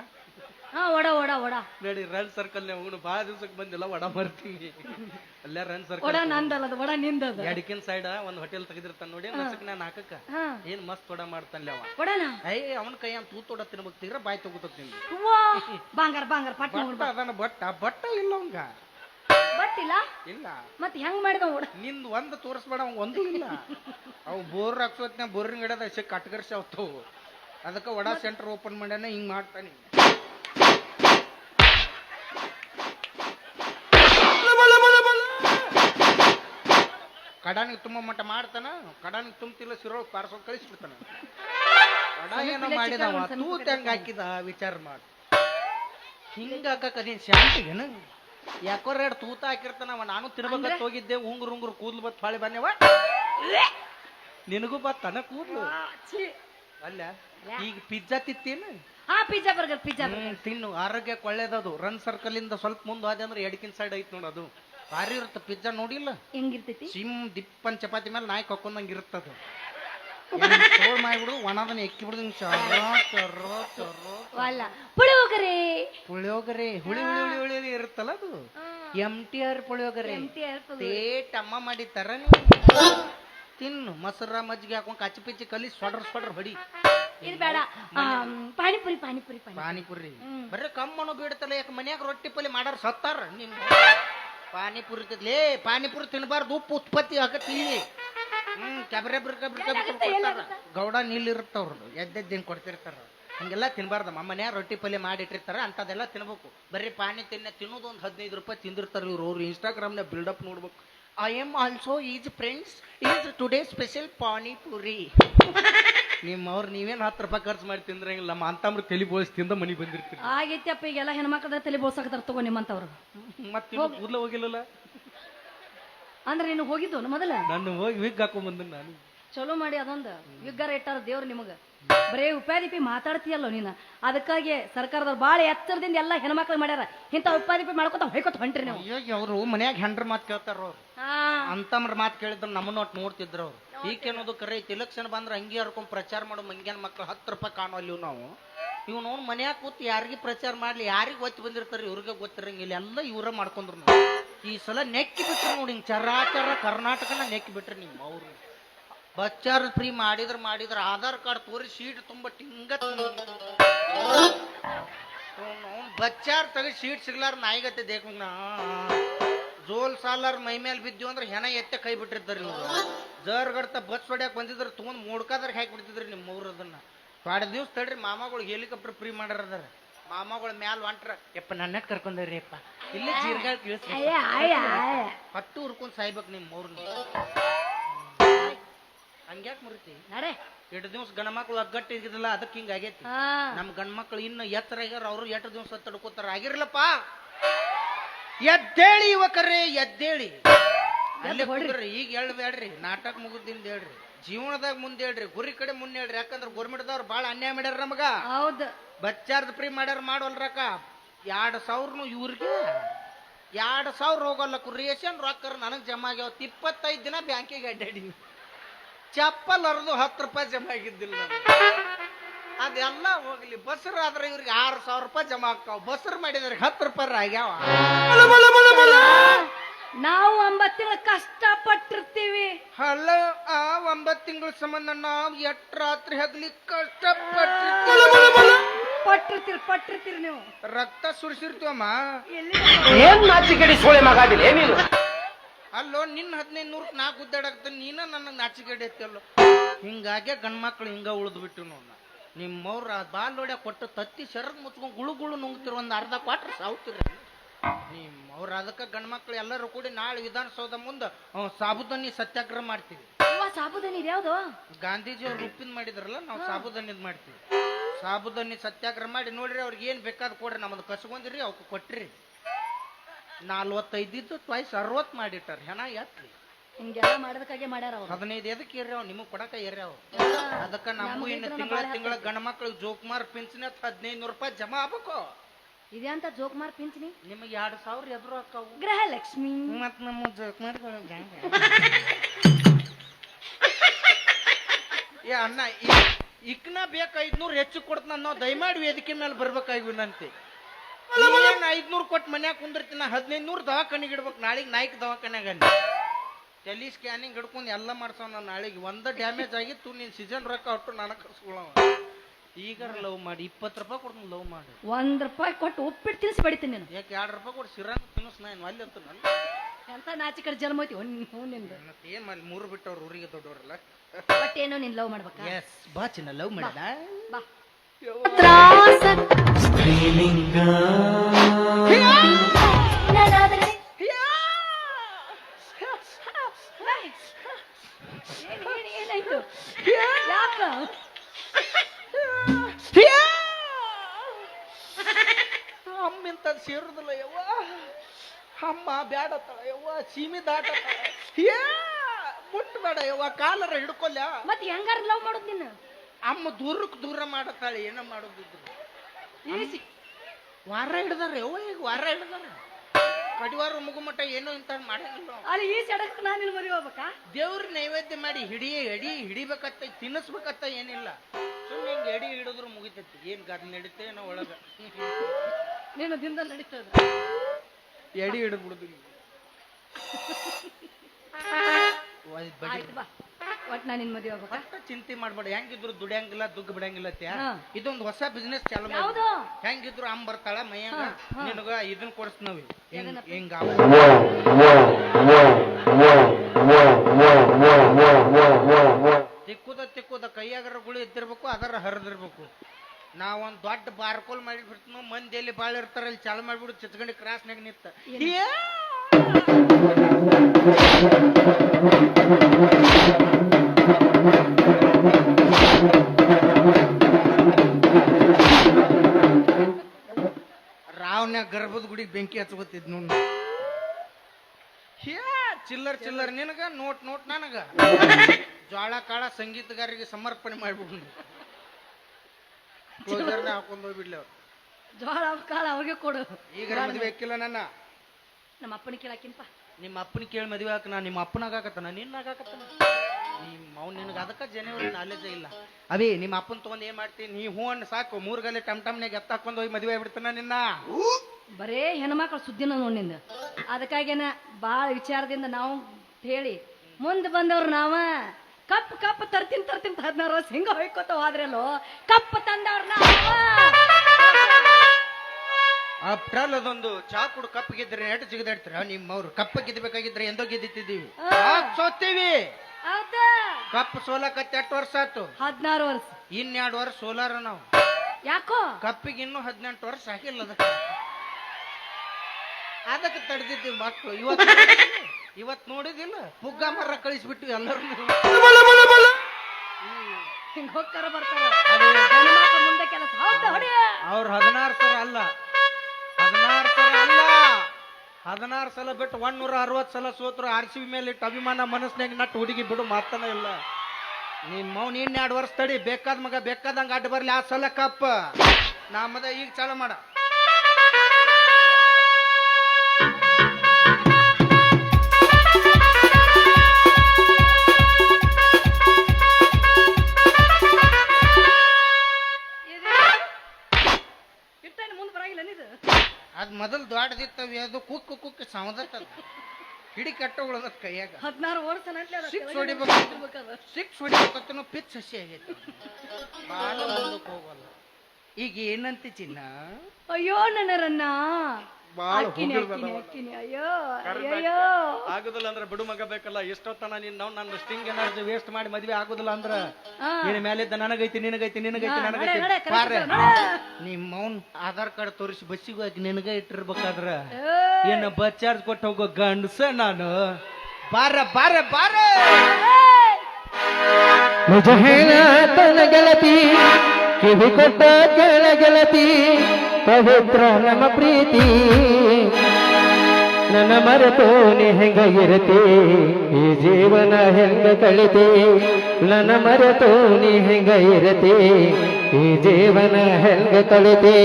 ಹಾ ವಡ ವಡ ವಡಾ. ನೋಡಿ ರನ್ ಸರ್ಕಲ್ ಹೋಗೋಣ. ಭಾಳ ದಿವ್ಸಕ್ಕೆ ಬಂದಿಲ್ಲ ವಡ ಮಾಡ್ತೀನಿ ಅಲ್ಲೇ ರನ್ ಸರ್ಕಲ್ ವಡ ನಂದಲ್ಲ ಅದು ವಡ ನಿಂದದ. ಎಡಕಿನ ಸೈಡ್ ಒಂದು ಹೋಟೆಲ್ ತೆಗೆದಿರ್ತಾನ ನೋಡಿ ನಸಕ್ ನಾನು ಹಾಕಕ್ಕ ಹಾ. ಏನ್ ಮಸ್ತ್ ವಡ ಮಾಡ್ತಾನಲ್ಲ ಅವ ವಡನ? ಐ ಅವನ ಕೈ ಅಂತ ತೂತ್ ವಡ ತಿನ್ಬೇಕು. ತೀರ ಬಾಯಿ ತಗೋತ ತಿಂದು ಬಂಗಾರ ಬಂಗಾರ ಬಟ್ಟ ಅದಾನ ಬಟ್ಟ ಬಟ್ಟ ಇಲ್ಲ ಅವಂಗ ಬಟ್ಟಿಲ್ಲ ಇಲ್ಲ. ಮತ್ ಹೆಂಗ್ ಮಾಡಿದ ನಿಂದ್ ಒಂದ್ ತೋರಿಸ್ಬೇಡ ಅವ್ ಒಂದು ಇಲ್ಲ. ಅವು ಬೋರ್ ಹಾಕ್ಸೋತ್ನ ಬೋರಿನ ಗಿಡದ ಸಿಕ್ಕ ಕಟ್ಗರ್ಸಿ ಅವತ್ತವು ಅದಕ್ಕೆ ವಡಾ ಸೆಂಟರ್ ಓಪನ್ ಮಾಡ್ಯಾನ ಹಿಂಗ್ ಮಾಡ್ತಾನೆ ಕಡಾನಿಗೆ ತುಂಬ ಮಟ್ಟ ಮಾಡ್ತಾನ ಕಡಾನಿಗೆ ತುಂಬ್ತಿಲ್ಲ ಸಿರೋ ಪಾರ್ಸೋ ಕಳಿಸ್ಬಿಡ್ತಾನ. ವಡ ಏನೋ ಮಾಡಿದವ ತೂತ್ ಹೆಂಗ್ ಹಾಕಿದ ವಿಚಾರ ಮಾಡ. ಹಿಂಗ ಹಾಕಕ್ಕ ನೀನ್ ಶಾಂತಿಗೇನ? ಯಾಕೋ ಎರಡು ತೂತ ಹಾಕಿರ್ತಾನವ ನಾನು ತಿನ್ಬೇಕಂತ ಹೋಗಿದ್ದೆ. ಉಂಗುರ್ ಉಂಗುರ್ ಕೂದ್ಲು ಬತ್ ಹೊಳೆ ಬನ್ನೇವ ನಿನಗೂ ಬತ್ತಾನ ಕೂದ್ಲು. ಅಲ್ಲ ಈಗ ಪಿಜ್ಜಾ ತಿತ್ತೇನು ಹಾ ಪಿಜ್ಜಾ ಬರ್ಗರ್ ಪಿಜ್ಜಾ ತಿನ್ನು. ಆರೋಗ್ಯಕ್ಕೆ ಒಳ್ಳೇದದು. ರನ್ ಸರ್ಕಲ್ ಇಂದ ಸ್ವಲ್ಪ ಮುಂದೆ ಹೋದೆ ಅಂದ್ರೆ ಎಡಕಿನ ಸೈಡ್ ಐತ್ ನೋಡು ಅದು. ಭಾರಿ ಇರುತ್ತೆ. ಪಿಜ್ಜಾ ನೋಡಿಲ್ಲ? ಹೆಂಗಿರ್ತೈತಿ? ಸಿಮ್ ದಿಪ್ಪನ್ ಚಪಾತಿ ಮೇಲೆ ನಾಯಿ ಕಕ್ಕೊಂಡಂಗೆ ಇರುತ್ತದು. ತೋಳ್ ಮಾಡ್ಬಿಡು ಒಣದನ್ನ ಎಕ್ಕಿ ಬಿಡುದು ಅಲ್ಲ ಪುಳಿಯೋಗರೆ. ಪುಳಿಯೋಗರೆ. ಹುಳಿ ಹುಳಿ ಹುಳಿ ಹುಳಿ ಹುಳಿ ಇರುತ್ತಲ್ಲ ಅದು? M T R puliyogare. ತೇಟ್ ಅಮ್ಮ ಮಾಡಿತ್ತಾರ ನೀವು ತಿನ್ನು ಮೊಸರ ಮಜ್ಜಿಗೆ ಹಾಕೊಂಡ್ ಕಚ್ಚಿ ಪಿಚ್ಚಿ ಕಲಿ ಸೊಡ್ರ ಸೊಡ್ರ ಹೊಡಿ. ಇದು ಬೇಡ. ಪಾನಿಪುರಿ ಪಾನಿಪುರಿ ಪಾನಿಪುರಿ. ಬರ್ರಿ ಕಮ್ಮನು ಬೀಡತಲ್ಲ ಯಾಕೆ ಮನ್ಯಾಗ ರೊಟ್ಟಿ ಪಲ್ಲಿ ಮಾಡಾರ ಸತ್ತಾರ? ನಿಮ್ಗೆ ಪಾನಿಪುರಿ ತಿನ್ಲೇ ಪಾನಿಪುರಿ ತಿನ್ಬಾರ್ದು ಉಪ್ಪು ಉತ್ಪತ್ತಿ ಹಾಕ ಇಲ್ಲಿ. ಹ್ಮ್ ಕ್ಯಾಬ್ರೆ ಗೌಡ ನೀಲ್ ಇರುತ್ತವ್ರದ್ದು ಎದ್ದೆದ್ದೇನ್ ಕೊಡ್ತಿರ್ತಾರ. ಹಂಗೆಲ್ಲ ತಿನ್ಬಾರ್ದಮ್ಮ ಮನ್ಯಾಗ ರೊಟ್ಟಿ ಪಲ್ಯ ಮಾಡಿಟ್ಟಿರ್ತಾರ ಅಂತದೆಲ್ಲ ತಿನ್ಬೇಕು. ಬರೀ ಪಾನಿ ತಿನ್ನ ತಿನ್ನೋದು ಒಂದು ಹದಿನೈದು ರೂಪಾಯಿ ತಿಂದಿರ್ತಾರ ಇವ್ರು. ಅವ್ರು ಇನ್ಸ್ಟಾಗ್ರಾಮ್ನ ಬಿಲ್ಡಪ್ ನೋಡ್ಬೇಕು. I am also is friends is today special panipuri ನಿಮ್ಮವ್ರು ನೀವೇನ್ ಹತ್ತು ರೂಪಾಯಿ ಖರ್ಚು ಮಾಡಿ ತಿಂದ್ರಂಗಿಲ್ಲ. ನಮ್ಮ ಅಂತಮ್ರು ತಲೆ ಬೋಳಿಸಿ ತಿಂದ ಮನೆಗೆ ಬಂದಿರ್ತೀರಿ. ಆಗೈತಿ ಅಪ್ಪ ಈಗೆಲ್ಲ ಹೆಣ್ಮಕ್ಳದ ತಲೆ ಬೋಸಾಕತ್ತಾರ ತಗೋ ನಿಮ್ಮಂತವ್ರು. ಮತ್ತೆ ಕೂದಲ ಹೋಗಿಲ್ಲಲ್ಲ? ಅಂದ್ರೆ ನೀನು ಹೋಗಿದ್ದು ಮೊದಲ? ನಾನು ಹೋಗಿ ವಿಗ್ ಹಾಕೊಂಡ್ ಬಂದ ನಾನು. ಚಲೋ ಮಾಡಿ ಅದೊಂದು. ವಿಗ್ಗರ ಇಟ್ಟಾರ ದೇವ್ರು ನಿಮಗ. ಬರೇ ಉಪಾಧಿಪಿ ಮಾತಾಡ್ತೀಯಲ್ಲೋ ನೀನು? ಅದಕ್ಕಾಗಿ ಸರ್ಕಾರದವ್ರು ಭಾಳ ಎತ್ತರದಿಂದ ಎಲ್ಲ ಹೆಣ್ಮಕ್ಳು ಮಾಡ್ಯಾರ. ಇಂಥ ಉಪಾಧಿಪಿ ಮಾಡ್ಕೊತ ಹೊಯ್ಕೊತ ಹೊಂಟ್ರಿ ನೀವು. ಅಯ್ಯೋ ಅವರು ಮನ್ಯಾಗ ಹೆಂಡ್ರ ಮಾತು ಕೇಳ್ತಾರ ಅವ್ರು. ಹಾ. ಅಂತಮ್ರ ಮಾತು ಕೇಳಿದ್ರು ನಮ್ಮನ್ನ ಒಟ್ಟು ನೋಡ್ತಿದ್ರು ಅವ್ರು. ಅನ್ನೋದು ಕರೆ ಐತಿ? ಇಲೆಕ್ಷನ್ ಬಂದ್ರೆ ಹಂಗೆ ಹರ್ಕೊಂಡ್ ಪ್ರಚಾರ ಮಾಡೋ ಮಂಗ್ಯಾನ ಮಕ್ಳು ಹತ್ತು ರೂಪಾಯಿ ಕಾಣೋಲ್ಲ ನಾವು. ಇವ್ ಅವ್ನು ಮನ್ಯಾಗ ಕೂತ್ ಯಾರಿಗೆ ಪ್ರಚಾರ ಮಾಡ್ಲಿ, ಯಾರಿಗೆ ಗೊತ್ತು ಬಂದಿರ್ತಾರೆ ಇವ್ರಿಗೆ ಗೊತ್ತಿರಂಗಿಲ್ಲ. ಎಲ್ಲ ಇವ್ರ ಮಾಡ್ಕೊಂಡ್ರು ನಾವು ಈ ಸಲ ನೆಕ್ಕಿ ಬಿಟ್ರು ನೋಡಿ ಹಿಂಗೆ ಚರಾಚರ ಕರ್ನಾಟಕನ ನೆಕ್ಕಿ ಬಿಟ್ರಿ ನೀವು ಅವ್ರು. ಬಚ್ಚಾರ ಫ್ರೀ ಮಾಡಿದ್ರ ಮಾಡಿದ್ರ ಆಧಾರ್ ಕಾರ್ಡ್ ತೋರಿ ಸೀಟ್ ತುಂಬ ಟಿಂಗ ಬಚ್ಚಾರ್ ತೆಗಿ ಸೀಟ್ ಸಿಗ್ಲಾರ ನಾಯಿಗತ್ತೆ ದೇख ನಾ ಜೋಲ್ ಸಾಲಾರ ಮೈ ಮೇಲೆ ಬಿದ್ದು ಅಂದ್ರೆ ಹೆಣ ಎತ್ತೆ ಕೈ ಬಿಟ್ಟಿರ್ತಾರೆ ಇವ್ರು. ಜರ್ಗಡ್ತ ಬಸ್ ಹೊಡ್ಯಾಕ ಬಂದಿದ್ರ ತುಂಬ ಮೂಡ್ಕಾದ್ರೆ ಹಾಕಿ ಬಿಡ್ತಿದ್ರಿ ನಿಮ್ಮ ಊರು ಅದನ್ನ. ಪಾಡ ದಿವ್ಸ ತಡ್ರಿ ಮಾಮಾಗಳು ಹೆಲಿಕಾಪ್ಟರ್ ಫ್ರೀ ಮಾಡ್ಯಾರ ಮಾಮಾಗಳ ಮಾಮಗಳ ಮ್ಯಾಲ ಹೊಂಟ್ರ ಯಪ್ಪ ನನ್ನ ಕರ್ಕೊಂಡ್ರಿ ಅಪ್ಪ ಇಲ್ಲಿ. ಹತ್ತು ಉರ್ಕೊಂಡ್ ಸಾಯ್ಬೇಕು ನಿಮ್ಮ ಮೂರ್ನ. ಹಂಗ್ಯಾಕ್ ಮುರಿತಿ? ನಡೆ. ಎರಡು ದಿವ್ಸ ಗಂಡ ಮಕ್ಳು ಒಗ್ಗಟ್ಟು ಇದ್ರಲ್ಲ ಅದಕ್ಕೆ ಹಿಂಗ ಆಗೈತಿ? ನಮ್ ಗಂಡ ಮಕ್ಳು ಇನ್ನು ಎತ್ತರ ಆಗ್ಯಾರ ಅವ್ರು ಎಷ್ಟು ದಿವ್ಸ ತಡ್ಕೋತಾರ? ಆಗಿರ್ಲಪ್ಪ. ಎದ್ದೇಳಿ ಯುವಕರೇ ಎದ್ದೇಳಿ. ಅಲ್ಲಿ ಹೊಡ್ರಿ. ಈಗ ಹೇಳ್ಬೇಡ್ರಿ ನಾಟಕ ಮುಗಿದಿಂದ ಹೇಳ್ರಿ. ಜೀವನದಾಗ ಮುಂದೆ ಹೇಳ್ರಿ ಗುರಿ ಕಡೆ ಮುಂದೆ ಹೇಳ್ರಿ. ಯಾಕಂದ್ರೆ ಗೋರ್ಮೆಂಟ್ದವ್ರು ಭಾಳ ಅನ್ಯಾಯ ಮಾಡ್ಯಾರ ನಮಗ. ಹೌದು. ಬಚ್ಚಾರ್ದ ಫ್ರೀ ಮಾಡ್ಯಾರ ಮಾಡೋಲ್ರಕ್ಕ ಎರಡು ಸಾವಿರನು ಇವ್ರಿಗೆ. ಎರಡು ಸಾವಿರ ಹೋಗಲ್ಲ ರೇಷನ್ ರೊಕ್ಕ ನನಗೆ ಜಮಾ ಆಗ್ಯಾವತ್ತು ಇಪ್ಪತ್ತೈದು ದಿನ ಬ್ಯಾಂಕಿಗೆ ಅಡ್ಡಾಡೀನಿ ಚಪ್ಪಲ್ ಹರಿದು ಹತ್ತು ರೂಪಾಯಿ ಜಮಾ ಆಗಿದ್ದಿಲ್ಲ. ಅದೆಲ್ಲ ಹೋಗ್ಲಿ. ಬಸ್ರು ಆದ್ರೆ ಇವ್ರಿಗೆ ಆರು ಸಾವಿರ ರೂಪಾಯಿ ಜಮಾ ಆಗ್ತಾವ. ಬಸ್ರು ಮಾಡಿದ್ರೆ ಹತ್ತು ರೂಪಾಯಿ ಆಗ್ಯಾವ. ನಾವು ಒಂಬತ್ತು ತಿಂಗಳು ಕಷ್ಟಪಟ್ಟಿರ್ತೀವಿ. ಹಲ ಆ ಒಂಬತ್ ತಿಂಗಳ ಸಂಬಂಧ ನಾವು ಎಟ್ ರಾತ್ರಿ ಹಗ್ಲಿ ಕಷ್ಟಪಟ್ಟಿರ್ತೀವಿ? ಪಟ್ಟಿರ್ತೀರಿ ಪಟ್ಟಿರ್ತೀರಿ ನೀವು. ರಕ್ತ ಸುರಿಸಿರ್ತೀವಮ್ಮ ಎಲ್ಲಿ ಏನ್ ನಾಚಿಕೆಡಿ ಸೋಳೆ ಮಗಾದಿಲ್ಲ ಏನಿಲ್ಲ ಅಲ್ಲೋ ನಿನ್ನ ಹದಿನೈದು ನೂರಕ್ಕೆ ನಾ ಗುದ್ದಾಡಕ್ತ ನೀನ ನನ್ನ ನಾಚಿಕೆಡೆ ಅಲ್ಲೋ ಹಿಂಗಾಗೆ ಗಂಡ್ಮಕ್ಳು ಹಿಂಗ ಉಳಿದು ಬಿಟ್ಟು ನೋಡ ನಿಮ್ಮವ್ರ ಬಾಲ್ ನೋಡ್ಯಾ ಕೊಟ್ಟು ತತ್ತಿ ಶರದ್ ಮುಚ್ಕೊಂಡು ಗುಳು ಗುಳು ನುಂಗ್ತಿರೋ ಒಂದು ಅರ್ಧ ಕ್ವಾಟ್ರ್ ಸಾವ್ತಿರ ನಿಮ್ಮವ್ರ ಅದಕ್ಕೆ ಗಂಡ್ಮಕ್ಳು ಎಲ್ಲರೂ ಕೂಡಿ ನಾಳೆ ವಿಧಾನಸೌಧ ಮುಂದೆ ಸಾಬುದಾನಿ ಸತ್ಯಾಗ್ರಹ ಮಾಡ್ತೀವಿ. ಸಾಬುದನಿ ಯಾವ್ದು? ಗಾಂಧೀಜಿ ಅವ್ರು ಉಪ್ಪಿನ ಮಾಡಿದ್ರಲ್ಲ ನಾವು ಸಾಬುದಾನಿದ್ ಮಾಡ್ತೀವಿ. ಸಾಬುದಾನಿ ಸತ್ಯಾಗ್ರಹ ಮಾಡಿ ನೋಡ್ರಿ ಅವ್ರಿಗೆ ಏನ್ ಬೇಕಾದ್ ಕೊಡ್ರಿ ನಮ್ದು ಕಸ್ಕೊಂಡಿರಿ ಅವಕ್ಕೆ ಕೊಟ್ರಿ. ನಾಲ್ವತ್ತೈದಿದ್ದು ತ್ವಾಯ್ಸ್ ಅರವತ್ ಮಾಡಿಟ್ಟಾರ ಹೆಣ ಹಿಂಗೆಲ್ಲ ಮಾಡೋದಕ್ಕಾಗೆ ಮಾಡ್ಯಾರ ಅವ್ರು. ಹದಿನೈದು ಎದಕ್ಕೆ ಏರ್ಯಾವ ನಿಮಗ್ ಕೊಡಕ ಏರ್ಯಾವ ಅದಕ್ಕ ನಮ್ಗೂ ಇನ್ನು ತಿಂಗಳ ತಿಂಗಳ ಗಂಡ ಮಕ್ಳಿಗೆ ಜೋಕುಮಾರ್ ಪಿಂಚಣಿ ಹದಿನೈದು ನೂರು ರೂಪಾಯಿ ಜಮಾ ಆಗ್ಬೇಕು? ಇದೆ ಅಂತ ಜೋಕುಮಾರ್ ಪಿಂಚಣಿ? ನಿಮಗೆ ಎರಡು ಸಾವಿರ ಎದುರು ಹಾಕಾವು ಗೃಹಲಕ್ಷ್ಮಿ. ಮತ್ ನಮ್ಮ ಜೋಕ್ ಏ ಅಣ್ಣ ಇಕ್ನ ಬೇಕು ಐದ್ನೂರು ಹೆಚ್ಚು ಕೊಡ್ತ ನಾವು ದಯಮಾಡಿ ವೇದಿಕೆ ಮೇಲೆ ಬರ್ಬೇಕಾಗಿ ಅಂತೆ ಏನ್ ಐದ್ನೂರು ಕೊಟ್ಟು ಮನ್ಯಾಗ ಕುಂದಿರ್ತೀನಿ ಹದಿನೈದು ನೂರು ದವಾಖಾನಿಗೆ ಇಡ್ಬೇಕು ನಾಳೆಗೆ ನಾಯ್ಕ ದವಾಖಾನ್ಯಾಗ ಟೆಲಿ ಸ್ಕ್ಯಾನಿಂಗ್ ಹಿಡ್ಕೊಂಡು ಎಲ್ಲ ಮಾಡ್ಸವ್ ನಾನು ನಾಳೆಗೆ. ಒಂದ ಡ್ಯಾಮೇಜ್ ಆಗಿತ್ತು ನೀನ್ ಸೀಸನ್ ರೊಕ್ಕ ಹೊಟ್ಟು ನಾನು ಕರ್ಸ್ಕೊಳ್ಳವ ಈಗ ಲವ್ ಮಾಡಿ ಇಪ್ಪತ್ತು ರೂಪಾಯಿ ಕೊಡ್ತೀನಿ ಲವ್ ಮಾಡಿ. ಒಂದ್ ರೂಪಾಯಿ ಕೊಟ್ಟು ಉಪ್ಪಿಟ್ಟು ತಿನ್ಸಿ ಬಡಿತೀನಿ ನೀನು. ಯಾಕೆ ಎರಡು ರೂಪಾಯಿ ಕೊಟ್ಟು ಸಿರಾಂಗ ತಿನ್ನಿಸ್ ನಾನು ಅಲ್ಲಿ ಅಂತ ನಾನು. ಎಂತ ನಾಚಿ ಕಡೆ ಜನ್ಮ ಐತಿ ಹ್ಞೂ ನಿಂದು. ಮತ್ತೆ ಏನು ಮಾಡಿ ಮೂರು ಬಿಟ್ಟವ್ರು ಊರಿಗೆ ದೊಡ್ಡವ್ರಲ್ಲ. ಬಟ್ ಏನೋ ನೀನು ಲವ್ ಮಾಡ್ಬೇಕಾ? ಎಸ್ ಬಾ ಚಿನ್ನ ಲವ್ ಮಾಡಿದ ಬಾ. ಏನ್ ಬ್ಯಾಡತ್ತಾಳ ಯವ್ವ ಸೀಮಿ ದಾಟತ್ತಾಳ. ಮುಟ್ಬೇಡ ಯವ್ವ ಕಾಲರ ಹಿಡ್ಕೊಲ್ಲ ಮತ್ ಹೆಂಗಾರ ಲವ್ ಮಾಡೋದ್ ನೀನು? ಅಮ್ಮ ದೂರಕ್ ದೂರ ಮಾಡತ್ತಾಳೆ ಏನ ಮಾಡೋದಿದ್ರು. ಈಸಿ ವಾರ ಹಿಡ್ದಾರ ಯವ್ವ ಈಗ ವಾರ ಹಿಡ್ದಾರ. ಕಡಿವಾರ ಮುಗುಮಟ ಏನೋ ಇಂತ ಮಾಡಂಗಿಲ್ಲ. ಅಲ್ಲಿ ಈ ಸಡಕ್ ನಾನು ಇಲ್ಲಿ ಮರಿ ಹೋಗ್ಬೇಕಾ? ದೇವ್ರ ನೈವೇದ್ಯ ಮಾಡಿ ಹಿಡಿ ಎಡಿ ಹಿಡಿಬೇಕತ್ತ ತಿನ್ನಿಸ್ಬೇಕತ್ತ ಏನಿಲ್ಲ. ಸುಮ್ಮನೆ ಹಿಂಗೆ ಎಡಿ ಹಿಡಿದ್ರು ಮುಗಿತೈತಿ. ಏನ್ ಗದ್ ನಡೀತೇನೋ ಒಳಗ. ನೀನು ದಿನದಲ್ಲಿ ನಡೀತದ ಎಡಿ ಹಿಡಿದ್ಬಿಡುದು ಆಯ್ತು ಬಾ. ಒಟ್ ನಾನು ನಿನ್ ಮದುವೆ ಹೋಗ್ಬೇಕಾ ಚಿಂತೆ ಮಾಡ್ಬೇಡ. ಹೆಂಗಿದ್ರು ದುಡಿಯಂಗಿಲ್ಲ ದುಗ್ಗ ಬಿಡಂಗಿಲ್ಲ ತ್ಯಾ. ಹಾ. ಇದೊಂದು ಹೊಸ ಬಿಸ್ನೆಸ್ ಚಾಲು ಮಾಡ. ಹೆಂಗಿದ್ರು ಅಮ್ಮ ಬರ್ತಾಳ ಮೈಯಾಗ ಹಾ, ಹಾ. ನಿನಗ ಇದನ್ ಕೊಡಿಸ್ ನಾವ್ ಏನಪ್ಪ? ಹಿಂಗ ತಿಕ್ಕುದ ತಿಕ್ಕುದ ಕೈಯಾಗರ ಗುಳಿ ಇದ್ದಿರ್ಬೇಕು ಅದರ ಹರಿದಿರ್ಬೇಕು. ನಾವೊಂದ್ ದೊಡ್ಡ ಬಾರ್ಕೋಲ್ ಮಾಡಿ ಬಿಡ್ತೀನೋ ಮಂದಿ ಎಲ್ಲಿ ಬಾಳ ಇರ್ತಾರೆ, ಅಲ್ಲಿ ಚಾಲು ಮಾಡ್ಬಿಡು ಚಿತ್ಕಂಡಿ ಕ್ರಾಸ್ನಾಗ ನಿಂತ! ರಾವ್ನ್ಯಾಗ ಗರ್ಭದ ಗುಡಿಗೆ ಬೆಂಕಿ ಹಚ್ಕೋತಿದ್ ನೋಡ್. ಚಿಲ್ಲರ್ ಚಿಲ್ಲರ್ ನಿನಗ, ನೋಟ್ ನೋಟ್ ನನಗ ಜ್ವಾಳ ಕಾಳ ಸಂಗೀತಗಾರರಿಗೆ ಸಮರ್ಪಣೆ ಮಾಡ್ಬಿಡು ಕ್ಲೋಸರ್ನ ಹಾಕೊಂಡ್ ಹೋಗ್ಬಿಡ್ಲಿ ಅವ್ರು. ಜೋಳ ಕಾಳ ಅವಾಗೆ ಕೊಡು. ಈಗ ಮದ್ವೆ ಹಾಕಿಲ್ಲ ನನ್ನ. ನಮ್ಮ ಅಪ್ಪನ ಕೇಳಾಕಿನ್ಪ. ನಿಮ್ಮ ಅಪ್ಪನ ಕೇಳಿ ಮದ್ವೆ ಹಾಕ ನಾ ನಿಮ್ಮ ಅಪ್ಪನಾಗ ಹಾಕತ್ತಾನ ನಿನ್ನ ಹಾಕತ್ತಾನ ನಿಮ್ಮ ಅವ್ನು ನಿನಗೆ ಅದಕ್ಕೆ ಜನವರಿ ನಾಲೆಜ್ ಇಲ್ಲ. ಅವಿ ನಿಮ್ಮ ಅಪ್ಪನ ತಗೊಂಡ್ ಏನ್ ಮಾಡ್ತೀನಿ ನೀ ಹೂ ಅಣ್ಣ ಸಾಕು ಮೂರ್ ಗಲೆ ಟಮ್ ಟಮ್ನಾಗ ಎತ್ತ ಹಾಕೊಂಡ್ ಹೋಗಿ ಮದುವೆ ಆಗ್ಬಿಡ್ತಾನ ನಿನ್ನ? ಬರೇ ಹೆಣ್ಮಕ್ಳು ಸುದ್ದಿನ ನೋಡಿಂದ ಅದಕ್ಕಾಗೇನ ಭಾಳ ವಿಚಾರದಿಂದ ನಾವು ಹೇಳಿ ಮುಂದೆ ಬಂದವ್ರು ನಾವ. ಕಪ್ ಕಪ್ ತರ್ತೀನಿ ತರ್ತೀನಿ ಹದಿನಾರು ವರ್ಷ ಹಿಂಗ ಹೊಯ್ಕೋತ ಹೋದ್ರಲ್ಲೋ ಕಪ್ ತಂದವ್ರ ಆಫ್ಟರ್ ಅದೊಂದು ಚಾ ಕುಡು ಕಪ್ ಗೆದ್ರೆ ನೆಟ್ ಜಿಗದಾಡ್ತೀರ ನಿಮ್ಮವ್ರು ಕಪ್ಪ ಗೆದ್ದಬೇಕಾಗಿದ್ರೆ ಎಂದೋ ಗೆದ್ದಿತ್ತಿದ್ದೀವಿ ಸೋತೀವಿ ಕಪ್ ಸೋಲಕತ್ತೆ ಎಷ್ಟು ವರ್ಷ ಆಯ್ತು? ಹದಿನಾರು ವರ್ಷ. ಇನ್ನೆರಡು ವರ್ಷ ಸೋಲಾರ ನಾವು. ಯಾಕೋ? ಕಪ್ಪಿಗೆ ಇನ್ನೂ ಹದಿನೆಂಟು ವರ್ಷ ಆಗಿಲ್ಲ ಅದಕ್ಕೆ. ಅದಕ್ಕೆ ತಡೆದಿದ್ದೀವಿ ಮಕ್ಕಳು ಇವತ್ತು ಇವತ್ತು ನೋಡಿದಿಲ್ಲ? ಮುಗ್ಗ ಮರ ಕಳಿಸ್ಬಿಟ್ಟು ಎಲ್ಲರೂ ಹಿಂಗ ಹೋಗ್ತಾರ ಬರ್ತಾರ? ಹೆಣ್ಮಕ್ಳ ಮುಂದೆ ಕೆಲಸ. ಹೌದು ಹೊಡಿ. ಅವ್ರು ಹದಿನಾರು ಸಲ ಅಲ್ಲ. ಹದಿನಾರು ಸಲ ಅಲ್ಲ. ಹದಿನಾರು ಸಲ ಬಿಟ್ಟು ಒಂದ್ ನೂರ ಅರವತ್ತು ಸಲ ಸೋತ್ರು ಆರ್ ಸಿ ಬಿ ಮೇಲೆ ಇಟ್ಟು ಅಭಿಮಾನ ಮನಸ್ಸಿನಾಗ ನಟ್ಟು ಹುಡುಗಿ ಬಿಡು ಮಾತನ ಇಲ್ಲ. ನಿಮ್ಮ ಮೌನ್ ಇನ್ ಎರಡು ವರ್ಷ ತಡಿ. ಬೇಕಾದ ಮಗ ಬೇಕಾದಂಗ ಅಡ್ಡ ಬರ್ಲಿ. ಆ ಸಲ ಕಪ್ಪ. ನಮ್ಮದ ಈಗ ಚಾಲ ಮಾಡ. ಅದ್ ಮೊದಲು ದೊಡ್ಡದಿತ್ತವಿ ಅದು ಕುಕ್ಕು ಕುಕ್ಕು ಸೌದತ್ತದ ಹಿಡಿ ಕೆಟ್ಟ ಉಳದ ಕೈಯಾಗ. ಹದಿನಾರು ವರ್ಷ ಸಿಕ್ಸ್ ಹೊಡಿಬೇಕು. ಸಿಕ್ಸ್ ಹೊಡಿಬೇಕತ್ತನು ಪಿಚ್ ಹಸಿ ಆಗೈತಿ. ಭಾಳ ಮುಂದಕ್ಕೆ ಹೋಗಲ್ಲ. ಈಗ ಏನಂತ ಚಿನ್ನ? ಅಯ್ಯೋ ನನರನ್ನ ಬಾಳ್ ಅಯ್ಯೋ ಅಯ್ಯೋ ಆಗುದಿಲ್ಲ ಅಂದ್ರೆ ಬಿಡು ಮಗ ಬೇಕಲ್ಲ ಎಷ್ಟೊತ್ತನ ನೀನ್ ನಾವು ನನ್ನ ಸ್ಟಿಂಗ್ ಎನರ್ಜಿ ವೇಸ್ಟ್ ಮಾಡಿ ಮದ್ವೆ ಆಗುದಿಲ್ಲ ಅಂದ್ರ ನೀನ್ ನಿನ್ನ ಮೇಲಿದ್ದ ನನಗೈತಿ ನಿನಗೈತಿ ನಿನಗೈತಿ ನನಗೈತಿ. ಬಾರೆ. ನಿಮ್ಮ ಮೌನ್ ಆಧಾರ್ ಕಾರ್ಡ್ ತೋರಿಸಿ ಬಸ್ಸಿಗೆ ಹೋಗಿ ನಿನಗ ಇಟ್ಟಿರ್ಬೇಕಾದ್ರ ಏನ ಬಸ್ ಚಾರ್ಜ್ ಕೊಟ್ಟು ಹೋಗೋ ಗಂಡಸ ನಾನು? ಬಾರ ಬಾರ ಬಾರ. ನಿಜ ಹೇಳ ತನ ಗೆಳತಿ ಕಿವಿ ಕೊಟ್ಟ ಕೇಳ ಗೆಳತಿ ಪವಿತ್ರ ನಮ್ಮ ಪ್ರೀತಿ. ನನ್ನ ಮರೆತು ನೀ ಹೆಂಗ ಇರತಿ? ಈ ಜೀವನ ಹೆಂಗ ಕಳಿತಿ? ನನ್ನ ಮರೆತು ನೀ ಹೆಂಗ ಇರತಿ? ಈ ಜೀವನ ಹೆಂಗ ಕಳಿತಿ?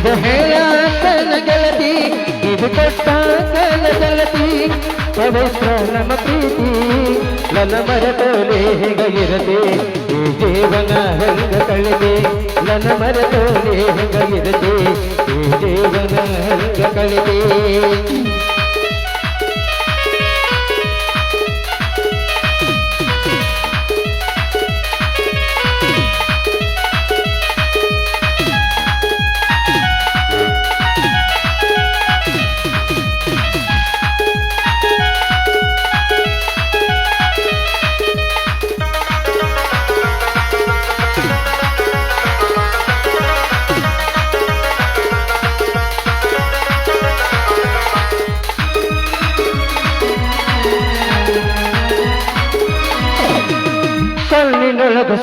ನಿಜ ಹೇಳ ಗೆಳತಿ, ಇದು ಕೊಟ್ಟ ನನ್ನ ಗೆಳತಿ. ಪವಿತ್ರ ನಮ್ಮ ಪ್ರೀತಿ ನನ್ನ ಮರತೋಲೆ ಹೆಂಗ ಈ ಜೀವನ ಹೆಂಗ ಕಳೆದೆ ನನ್ನ ಮರತೋಲೆ ಹೆಂಗ ಈ ಜೀವನ ಹೆಂಗ ಕಳೆದೆ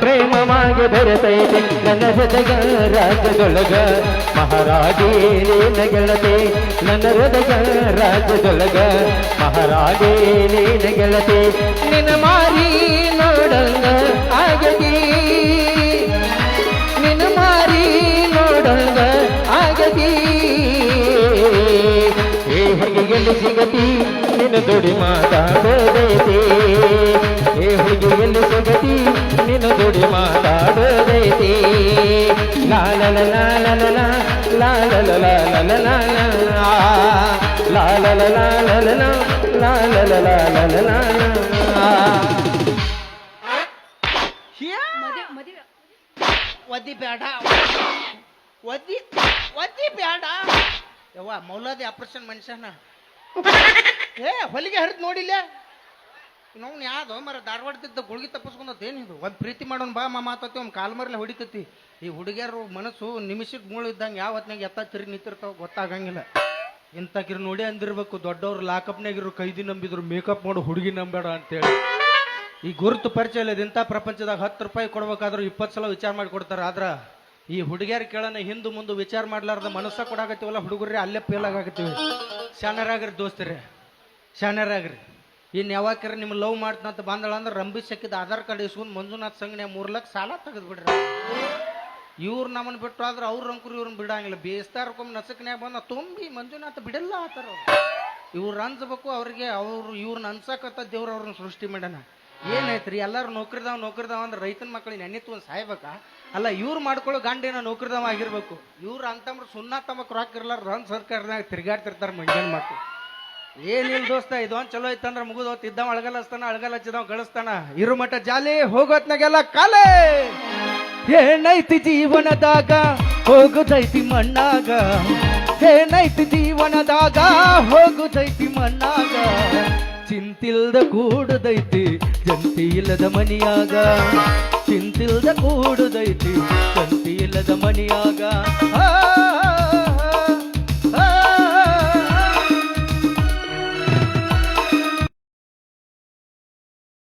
ಪ್ರೇಮವಾಗಿ ಬೆರೆತೈತೆ. ನನ್ನ ಹೃದಯ ರಾಜದೊಳಗ ಮಹಾರಾಜೇ ನೀನ ನನ್ನ ಹೃದಯ ರಾಜದೊಳಗ ಮಹಾರಾಜೇ ನೀನ ನಿನ್ನ ಮಾರಿ ನೋಡಂಗ ಆಗದಿ. ನಿನ್ನ ಮಾರಿ ನೋಡಂಗ ಆಗದಿ. ಏ ಹುಡುಗಿಯಲ್ಲಿ ಸಿಗತಿ? ನಿನ್ನ ದುಡಿ ಮಾತಾಡೋದೈತಿ ಏ ಎಲ್ಲಿ ಸಿಗತಿ ನಿನ್ನ ದುಡಿ ಮಾತಾಡೋದೈತಿ ಲಾಲನ ಲಾಲನ ಲಾಲ ಲಾಲನ ಲಾಲನ ಲಾಲನ ಲಾಲನ ಮದಿವೆ ಒದ್ದಿ ಬೇಡ ಒದ್ದಿ ಒದ್ದಿ ಬೇಡ ಯವ್ವ ಮೌಲಾದಿ ಆಪರೇಷನ್ ಮನುಷ್ಯನ ಏ ಹೊಲಿಗೆ ಹರಿದು ನೋಡಿಲ್ಲ ನಾವು ಯಾವ್ದು ಮರ ಧಾರವಾಡದಿದ್ದ ಗುಳ್ಗಿ ತಪ್ಪಿಸ್ಕೊಂಡದ್ ಇದು? ಒಂದು ಪ್ರೀತಿ ಮಾಡೋನ್ ಬಾ ಮಾ ಮಾತತಿ ಒಂದ್ ಕಾಲ್ ಮರ್ಲೆ ಹೊಡಿತತಿ ಈ ಹುಡುಗಿಯರು ಮನಸ್ಸು ನಿಮಿಷಕ್ಕೆ ಮೂಳು ಇದ್ದಂಗೆ ಯಾವ ಹೊತ್ನಾಗ ಎತ್ತ ತಿರುಗಿ ನಿಂತಿರ್ತಾವ ಗೊತ್ತಾಗಂಗಿಲ್ಲ. ಇಂಥಕಿರು ನೋಡಿ ಅಂದಿರ್ಬೇಕು, ದೊಡ್ಡವ್ರು ಲಾಕಪ್ನಾಗಿರು ಕೈದಿ ನಂಬಿದ್ರು, ಮೇಕಪ್ ಮಾಡು, ಹುಡುಗಿ ನಂಬೇಡ ಅಂತೇಳಿ. ಈ ಗುರುತು ಪರಿಚಯ ಇಲ್ಲ ಇಂಥ ಪ್ರಪಂಚದಾಗ ಹತ್ತು ರೂಪಾಯಿ ಕೊಡ್ಬೇಕಾದ್ರೂ ಇಪ್ಪತ್ತು ಸಲ ವಿಚಾರ ಮಾಡಿ ಕೊಡ್ತಾರ. ಆದ್ರ ಈ ಹುಡುಗಿಯರ್ ಕೇಳನ ಹಿಂದೂ ಮುಂದೆ ವಿಚಾರ ಮಾಡ್ಲಾರ್ದ ಮನಸ್ಸ ಕೊಡಾಕತ್ತೀವಲ್ಲ ಹುಡುಗರ್ರಿ, ಅಲ್ಲೇ ಫೇಲ್ ಆಗಾಕತ್ತೀವಿ. ಶಾನರಾಗ್ರಿ ದೋಸ್ತರೇ ಶಾಣರಾಗ್ರಿ ಇನ್ನು ಯಾವಾಕ್ರ ನಿಮ್ಮ ಲವ್ ಮಾಡ್ತಂತ ಬಂದಳ ಅಂದ್ರೆ ರಂಬಿ ಸಕ್ಕಿದ ಆಧಾರ್ ಕಾರ್ಡ್ ಇಸ್ಕೊಂಡು ಮಂಜುನಾಥ್ ಸಂಘನೆ ಮೂರು ಲಕ್ಷ ಸಾಲ ತೆಗೆದು ಬಿಡ್ರಿ ಇವ್ರು ನಮ್ಮನ್ನ ಬಿಟ್ಟು ಆದ್ರೆ ಅವ್ರ ಅಂಕುರು ಇವ್ರನ್ನ ಬಿಡಂಗಿಲ್ಲ. ಬೇಸ್ತಾರಕ್ಕೊಮ್ಮೆ ನಸಕ್ನ್ಯಾಗ ಬಂದ ತುಂಬಿ ಮಂಜುನಾಥ್ ಬಿಡಲ್ಲ ಆತರ ಇವ್ರು ಅನ್ಸ್ಬೇಕು ಅವ್ರಿಗೆ, ಅವ್ರು ಇವ್ರನ್ನ ಅನ್ಸಕತ್ತ ದೇವ್ರು ಅವ್ರನ್ನ ಸೃಷ್ಟಿ ಮಾಡ್ಯಾನ. ಏನೈತ್ರಿ ಎಲ್ಲರೂ ನೌಕರಿದಾವ್, ನೌಕರಿದಾವ ಅಂದ್ರೆ ರೈತನ ಮಕ್ಕಳಿಗೆ ನೆನ್ನಿತ್ತು ಒಂದು ಸಾಯ್ಬೇಕ? ಅಲ್ಲ, ಇವ್ರು ಮಾಡ್ಕೊಳ್ಳೋ ಗಂಡೇನ ನೌಕರಿದಾವ ಆಗಿರ್ಬೇಕು. ಇವ್ರು ಅಂತಂದ್ರೆ ಸುಣ್ಣ ತಮ್ಮಕ್ ರೊಕ್ಕ ರನ್ ಸರ್ಕಾರದಾಗ ತಿರ್ಗಾಡ್ತಿರ್ತಾರ ಮಂಡ್ಯನ ಮಕ್ಕಳು ಏನಿಲ್ಲ ದೋಸ್ತ, ಇದು ಒಂದು ಚಲೋ ಐತಂದ್ರ ಮುಗಿದೋತ್ ಇದ್ದಾವ ಅಳಗಲ್ ಹಚ್ತಾನ ಅಳಗಲ್ ಹಚ್ಚಿದವ ಗಳಿಸ್ತಾನ. ಇರು ಮಠ ಜಾಲಿ, ಹೋಗೋತ್ನಾಗೆಲ್ಲ ಕಾಲೆ. ಏನೈತಿ ಜೀವನದಾಗ, ಹೋಗುದೈತಿ ಮಣ್ಣಾಗ. ಏನೈತಿ ಜೀವನದಾಗ, ಹೋಗುದೈತಿ ಮಣ್ಣಾಗ. ಚಿಂತಿಲ್ದ ಕೂಡುದೈತಿ ಜಂತಿ ಇಲ್ಲದ ಮನಿಯಾಗ. ಚಿಂತಿಲ್ದ ಕೂಡುದೈತಿ ಜಂತಿ ಇಲ್ಲದ ಮನಿಯಾಗ.